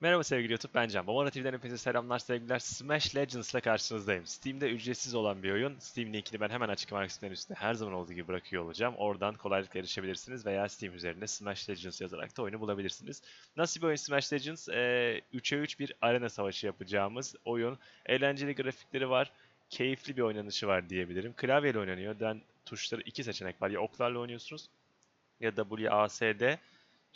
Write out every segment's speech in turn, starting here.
Merhaba sevgili YouTube, ben Can. Babana TV'den hepinize selamlar, sevgiler. Smash Legends ile karşınızdayım. Steam'de ücretsiz olan bir oyun. Steam linkini ben hemen açıklama kısmının üstüne her zaman olduğu gibi bırakıyor olacağım. Oradan kolaylıkla erişebilirsiniz veya Steam üzerinde Smash Legends yazarak da oyunu bulabilirsiniz. Nasıl bir oyun Smash Legends? Ee, 3'e 3 bir arena savaşı yapacağımız oyun. Eğlenceli grafikleri var, keyifli bir oynanışı var diyebilirim. Klavyeyle oynanıyor. Ben tuşları iki seçenek var. Ya oklarla oynuyorsunuz ya WASD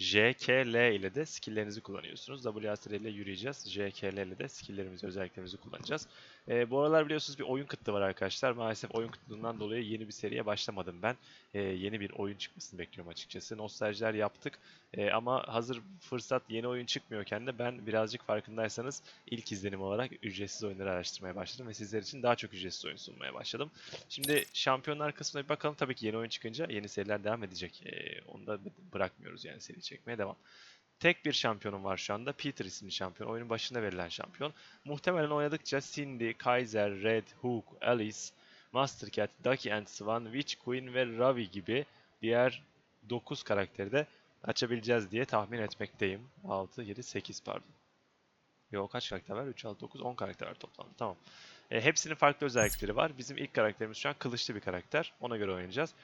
J, K, L ile de skill'lerinizi kullanıyorsunuz. WASD ile yürüyeceğiz. J, K, L ile de skill'lerimizi, özelliklerimizi kullanacağız. Ee, bu aralar biliyorsunuz bir oyun kıtlığı var arkadaşlar. Maalesef oyun kıtlığından dolayı yeni bir seriye başlamadım ben. Ee, yeni bir oyun çıkmasını bekliyorum açıkçası. Nostaljiler yaptık. Ee, ama hazır fırsat yeni oyun çıkmıyorken de ben birazcık farkındaysanız ilk izlenim olarak ücretsiz oyunları araştırmaya başladım ve sizler için daha çok ücretsiz oyun sunmaya başladım. Şimdi şampiyonlar kısmına bir bakalım. Tabii ki yeni oyun çıkınca yeni seriler devam edecek. Ee, onu da bırakmıyoruz yani seri çekmeye devam. Tek bir şampiyonum var şu anda. Peter isimli şampiyon. Oyunun başında verilen şampiyon. Muhtemelen oynadıkça Cindy, Kaiser, Red, Hook, Alice, Master Cat, Ducky and Swan, Witch Queen ve Ravi gibi diğer 9 karakteri de açabileceğiz diye tahmin etmekteyim. 6, 7, 8 pardon. Yok kaç karakter var? 3, 6, 9, 10 karakter var toplamda. Tamam. E, hepsinin farklı özellikleri var. Bizim ilk karakterimiz şu an kılıçlı bir karakter. Ona göre oynayacağız.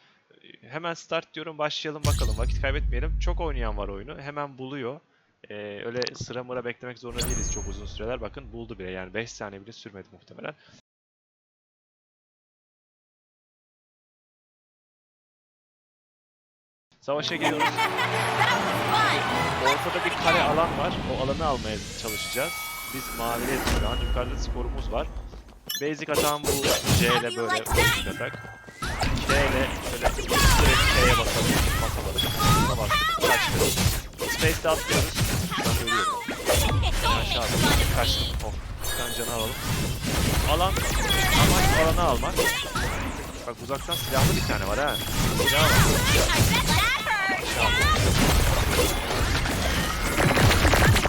Hemen start diyorum. Başlayalım bakalım. Vakit kaybetmeyelim. Çok oynayan var oyunu. Hemen buluyor. E, öyle sıra mıra beklemek zorunda değiliz çok uzun süreler. Bakın buldu bile. Yani 5 saniye bile sürmedi muhtemelen. Savaşa giriyoruz. Ortada bir kare alan var. O alanı almaya çalışacağız. Biz maviye şu an. Yukarıda skorumuz var. Basic atağım bu C ile böyle basic atak. K ile şöyle direkt K'ye basalım. Basamadık. Buna bastık. Kaçtık. Space'de atlıyoruz. Ben ölüyorum. Aşağıda. Kaçtım. Oh. Şuradan canı alalım. Alan. Amaç alanı almak. Bak uzaktan silahlı bir tane var ha. Silah var.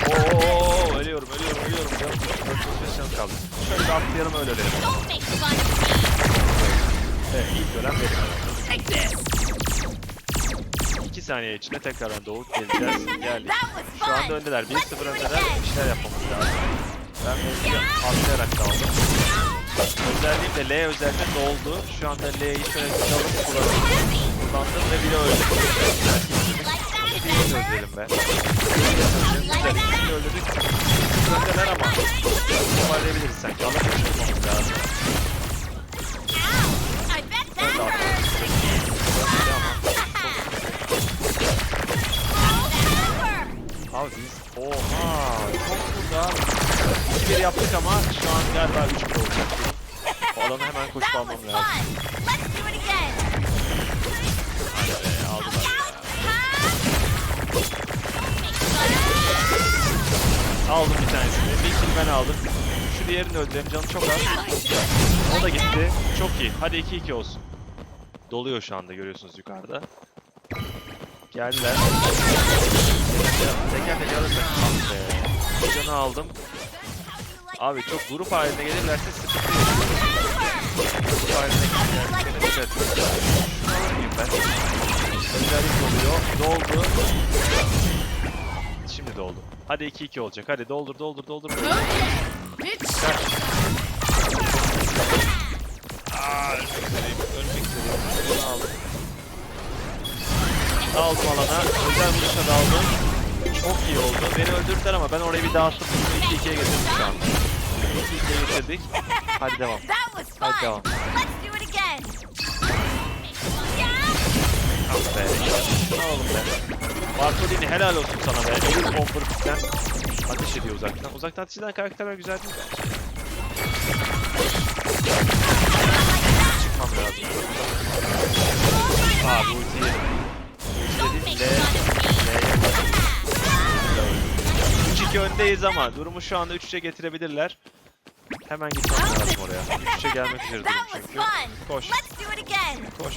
Oo, ölüyorum, ölüyorum, ölüyorum. Canım, 45 canım kaldı. Şöyle bir atlayalım öyle ölelim. Ölen benim. 2 saniye içinde tekrardan doğup geleceğiz. Geldik. Şu anda öndeler. 1-0 öndeler. Bir şeyler yapmamız lazım. Ben mevzuyu atlayarak da aldım. Özelliğim de L özelliğinde doldu. Şu anda L'yi şöyle çalıp kullandım. Kullandım ve biri öldü. Birini öldürelim be. İkisini öldürdük. Öndeler ama. Toparlayabiliriz sanki. Alamıyoruz olmamız lazım. Abi biz oha çok burada. Bir kere yaptık ama şu an galiba 3 kere olacak. O alanı hemen koşup almam lazım. Hadi be aldılar ya. Aldım bir tanesini. Bir kill ben aldım. Şu diğerini öldürelim canım çok az. O da gitti. Çok iyi. Hadi 2-2 olsun. Doluyor şu anda görüyorsunuz yukarıda. Geldiler. Teker teker alırsak. Ah aldım. Abi çok grup halinde gelirlerse sıkıntı yok. Grup halinde gelirlerse dikkat et. Şunu alır mıyım ben? Özellik oluyor. Doldu. Şimdi doldu. Hadi 2-2 olacak. Hadi doldur doldur doldur. Kaç. Aa, ölmek üzereyim. Ölmek üzereyim. Aldım. Aldım alana. Özel vuruşa daldım. Çok iyi oldu. Beni öldürdüler ama ben orayı bir dağıttım. Bunu 2-2'ye getirdik şu anda. 2-2'ye getirdik. Hadi devam. Hadi devam. Ah be. Alalım be. Bartolini helal olsun sana be. Ölür Bomberfit'ten ateş ediyor uzaktan. Uzaktan ateş eden karakterler güzel değil mi? Çıkmam lazım. Aa bu ulti öndeyiz ama durumu şu anda 3-3'e getirebilirler. Hemen gitmem lazım oraya. 3-3'e gelmek üzere durum çünkü. Koş. Koş.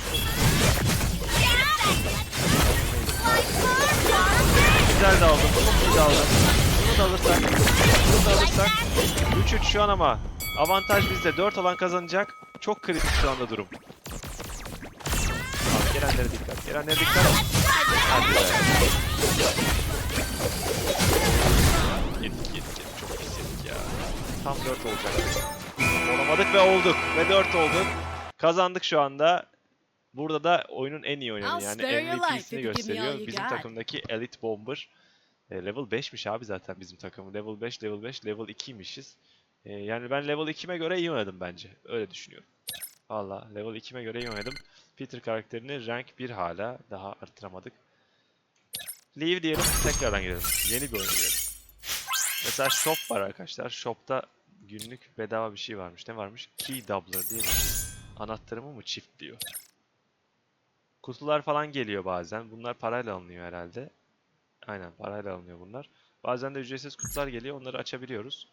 Güzel de aldım. De aldım. Bunu da alırsak. Bunu da alırsak. 3-3 şu an ama. Avantaj bizde. 4 olan kazanacak. Çok kritik şu anda durum. Abi gelenlere dikkat. Gelenlere dikkat. Hadi be. Gittik. tam 4 olacak. Olamadık ve olduk. Ve 4 olduk. Kazandık şu anda. Burada da oyunun en iyi oynayanı yani MVP'sini gösteriyor. Bizim takımdaki Elite Bomber. E, level 5'miş abi zaten bizim takımı. Level 5, level 5, level 2'mişiz. E, yani ben level 2'me göre iyi oynadım bence. Öyle düşünüyorum. Valla level 2'me göre iyi oynadım. Peter karakterini rank 1 hala. Daha arttıramadık. Leave diyelim tekrardan girelim. Yeni bir oyun diyelim. Mesela shop var arkadaşlar. Shop'ta günlük bedava bir şey varmış. Ne varmış? Key Doubler diye bir şey. Anahtarımı mı çiftliyor? Kutular falan geliyor bazen. Bunlar parayla alınıyor herhalde. Aynen parayla alınıyor bunlar. Bazen de ücretsiz kutular geliyor. Onları açabiliyoruz.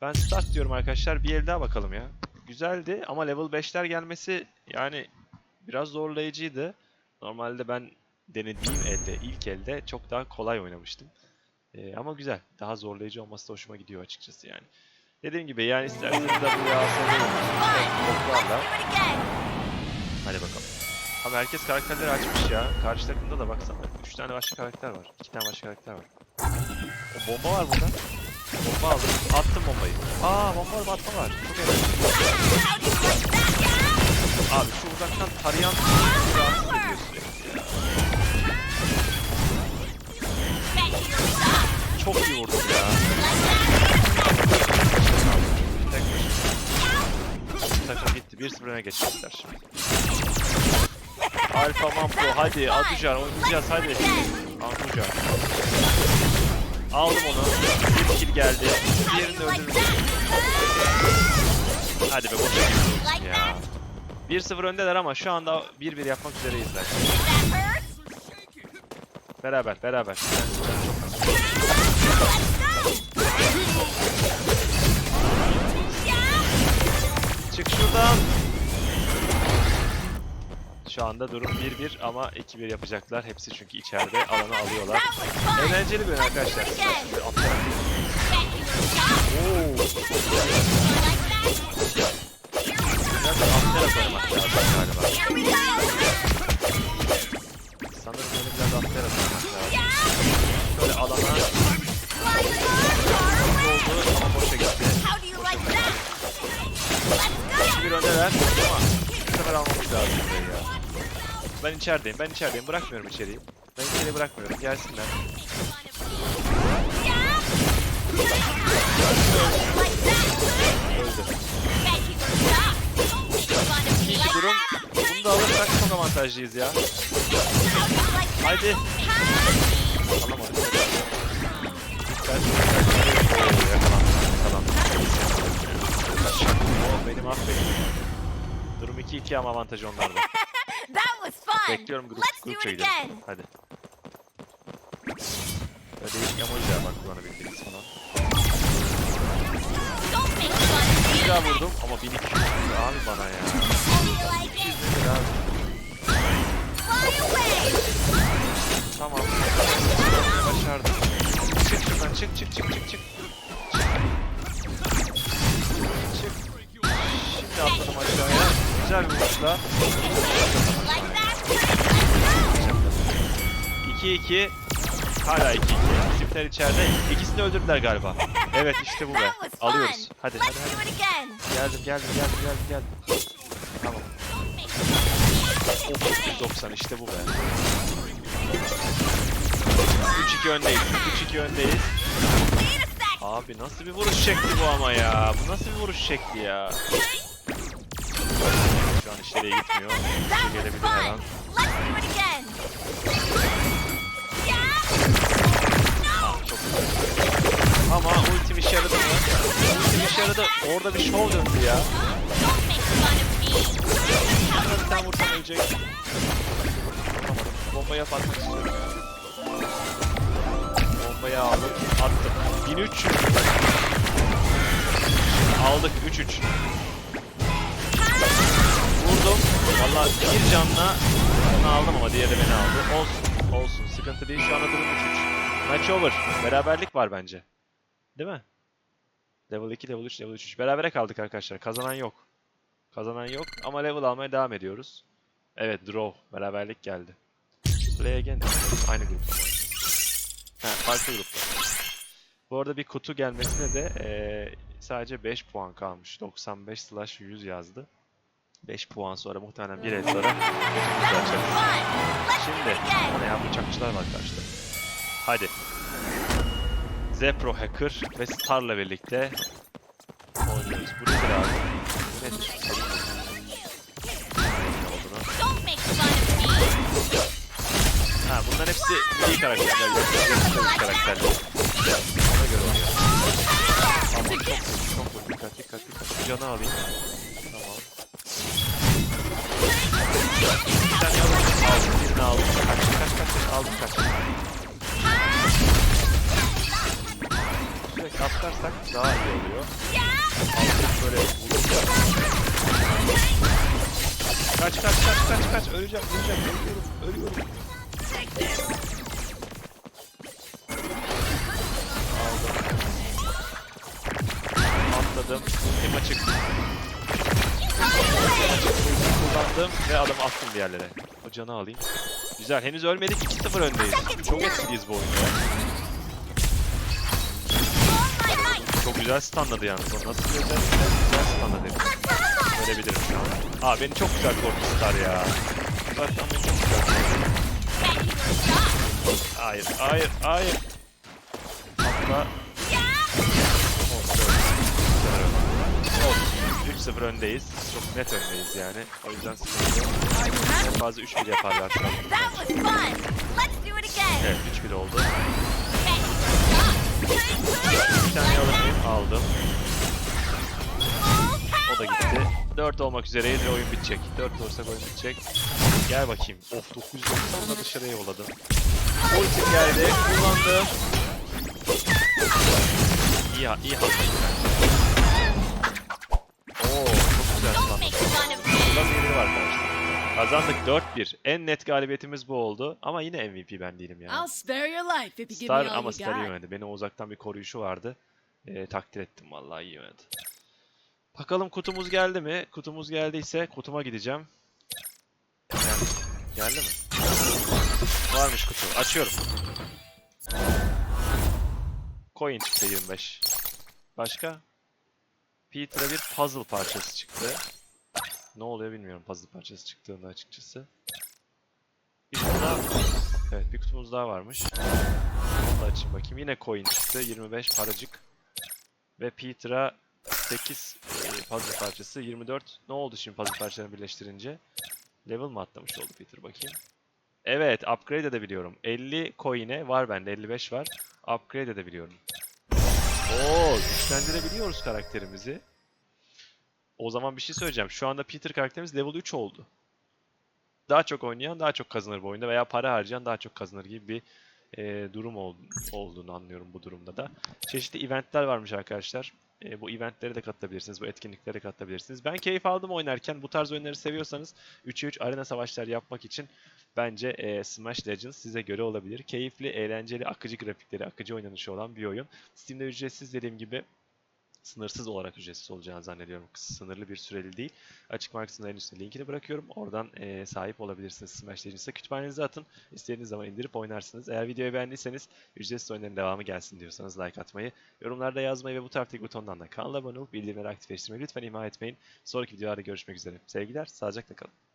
Ben start diyorum arkadaşlar. Bir el daha bakalım ya. Güzeldi ama level 5'ler gelmesi yani biraz zorlayıcıydı. Normalde ben denediğim elde, ilk elde çok daha kolay oynamıştım. Ee, ama güzel. Daha zorlayıcı olması da hoşuma gidiyor açıkçası yani. Dediğim gibi yani isterseniz de bu yasayı toplarla. Hadi bakalım. Abi herkes karakterleri açmış ya. Karşı takımda da baksana. 3 tane başka karakter var. 2 tane başka karakter var. O bomba var burada. Bomba aldım. Attım bombayı. Aa bomba var, atma var. Çok eğlenceli. Abi şu uzaktan tarayan Çok iyi vurdum ya. Takım gitti. 1-0 öne şimdi. Alfa Mampo hadi Aducar oynayacağız hadi. Aducar. Aldım onu. Bir kill geldi. Diğerini öldürdüm. Hadi be gidiyorsun ya. 1-0 öndeler ama şu anda 1-1 yapmak üzereyiz bence. Beraber beraber. Anda durum 1-1 ama 2-1 yapacaklar. Hepsi çünkü içeride alanı alıyorlar. Eğlenceli bir oyun arkadaşlar. Şimdi Oo. Biraz da atlayarak oynamak lazım galiba. Sanırım böyle biraz atlayarak oynamak lazım. Şöyle alana oldu ama boşa gitti. Bir öndeler ama sefer almamız lazım ya. Ben içerideyim, ben içerideyim. Bırakmıyorum içeriği. Ben içeriği bırakmıyorum. Gelsinler. İkinci durum. Bunu da alırsak çok avantajlıyız ya. Haydi. Alamadık. Dikkat. Oo, yakalandım. Yakalandım. Şak. Oo, beni mahvedin. Durum 2-2 ama avantaj onlarda. Fun. Bekliyorum grup, Let's do grupça it gidelim. again. Hadi. Böyle değişik emojiler var kullanabildiğiniz falan. Don't make fun me. Güzel vurdum ama 1200 abi bana ya. How do you like it? Nedir abi? Fly away. Tamam. Başardım. Çık şuradan çık çık çık çık çık. Çık. Şimdi atladım aşağıya. Güzel bir vuruşla. Like that? 2-2. Hala 2-2. Bizimkiler içeride. İkisini öldürdüler galiba. Evet işte bu be. Alıyoruz. Hadi hadi hadi. Geldim geldim geldim geldim geldim. Tamam. Don't make fun of me. Of 190 işte bu be. 3-2 öndeyiz. 3-2 öndeyiz. Abi nasıl bir vuruş şekli bu ama ya. Bu nasıl bir vuruş şekli ya. Şu an işlere gitmiyor. Gelebilir her an. Yaradı. Orada bir şov döndü ya. Şuna bir tane vursam ölecek. Bombayı atmak istiyorum ya. Bombayı aldım. Attım. 1300. Aldık 3-3. Vurdum. Valla bir canla onu aldım ama diğeri beni aldı. Olsun. Olsun. Sıkıntı değil. Şu anda durum 3-3. Maç over. Beraberlik var bence. Değil mi? Level 2, level 3, level 3. Berabere kaldık arkadaşlar. Kazanan yok. Kazanan yok ama level almaya devam ediyoruz. Evet draw. Beraberlik geldi. Play again. Aynı oynuyoruz? Ha, farklı grupta. Bu arada bir kutu gelmesine de eee sadece 5 puan kalmış. 95 slash 100 yazdı. 5 puan sonra muhtemelen bir el sonra Şimdi ne ya bıçakçılar var karşıda. Hadi. Zepro Hacker ve Star'la birlikte oynuyoruz. Bu nedir abi? Bu nedir? Ha bunların hepsi iyi karakterler. Yoksa karakterler. Ona göre oynuyor. Ama çok vurdu, çok vurdu. Dikkat dikkat dikkat. Canı alayım. Tamam. Bir tane aldım. Aldım. Birini aldım. Kaç kaç kaç. Aldım kaç. Sürekli atlarsak daha iyi oluyor. Böyle vurursak. Kaç kaç kaç kaç kaç. Öleceğim öleceğim. Ölüyorum. Ölüyorum. Aldım. Atladım. Ultim açık. Kullandım ve adamı attım bir yerlere. O canı alayım. Güzel. Henüz ölmedik. 2-0 öndeyiz. Çok etkiliyiz bu oyunda. Çok güzel stunladı yalnız. O nasıl özellik? Güzel stunladı. Ölebilirim şu an. Aa beni çok güzel korkuttular ya. Uzaktan beni çok güzel shot. Hayır, hayır, hayır. Hatta Olsun. 3-0 öndeyiz. Çok net öndeyiz yani. O yüzden sıkıntı yok. En fazla 3-1 yaparlar. Evet 3-1 oldu. Bir tane alayım. Aldım. O da gitti. 4 olmak üzereyiz ve oyun bitecek. 4 olursak oyun bitecek. Gel bakayım. Of 990'da dışarıya yolladım. Ultim geldi. Kullandım. İyi, iyi hazırlık. Kazandık 4-1. En net galibiyetimiz bu oldu. Ama yine MVP ben değilim yani. I'll spare your life if you give Star me all ama you Star got. yemedi. Benim uzaktan bir koruyuşu vardı. Ee, takdir ettim vallahi iyi yemedi. Bakalım kutumuz geldi mi? Kutumuz geldiyse kutuma gideceğim. Gel- geldi mi? Varmış kutu. Açıyorum. Coin çıktı 25. Başka? Peter'a bir puzzle parçası çıktı. Ne oluyor bilmiyorum puzzle parçası çıktığında açıkçası. Bir kutu daha Evet bir kutumuz daha varmış. Onu açayım bakayım. Yine coin çıktı. 25 paracık. Ve Peter'a 8 e, puzzle parçası. 24. Ne oldu şimdi puzzle parçalarını birleştirince? Level mı atlamış oldu Peter bakayım. Evet upgrade edebiliyorum. 50 coin'e var bende 55 var. Upgrade edebiliyorum. Oo güçlendirebiliyoruz karakterimizi. O zaman bir şey söyleyeceğim. Şu anda Peter karakterimiz level 3 oldu. Daha çok oynayan daha çok kazanır bu oyunda veya para harcayan daha çok kazanır gibi bir e, durum ol- olduğunu anlıyorum bu durumda da. Çeşitli eventler varmış arkadaşlar. E, bu eventlere de katılabilirsiniz, bu etkinliklere de katılabilirsiniz. Ben keyif aldım oynarken. Bu tarz oyunları seviyorsanız 3'e 3 arena savaşlar yapmak için bence e, Smash Legends size göre olabilir. Keyifli, eğlenceli, akıcı grafikleri, akıcı oynanışı olan bir oyun. Steam'de ücretsiz dediğim gibi sınırsız olarak ücretsiz olacağını zannediyorum. Sınırlı bir süreli değil. Açıklama kısmında en üstüne linkini bırakıyorum. Oradan eee, sahip olabilirsiniz Smash Legends'a. Kütüphanenize atın. İstediğiniz zaman indirip oynarsınız. Eğer videoyu beğendiyseniz ücretsiz oyunların devamı gelsin diyorsanız like atmayı, yorumlarda yazmayı ve bu taraftaki butondan da kanala abone olup bildirimleri aktifleştirmeyi lütfen ihmal etmeyin. Sonraki videolarda görüşmek üzere. Sevgiler, sağlıcakla kalın.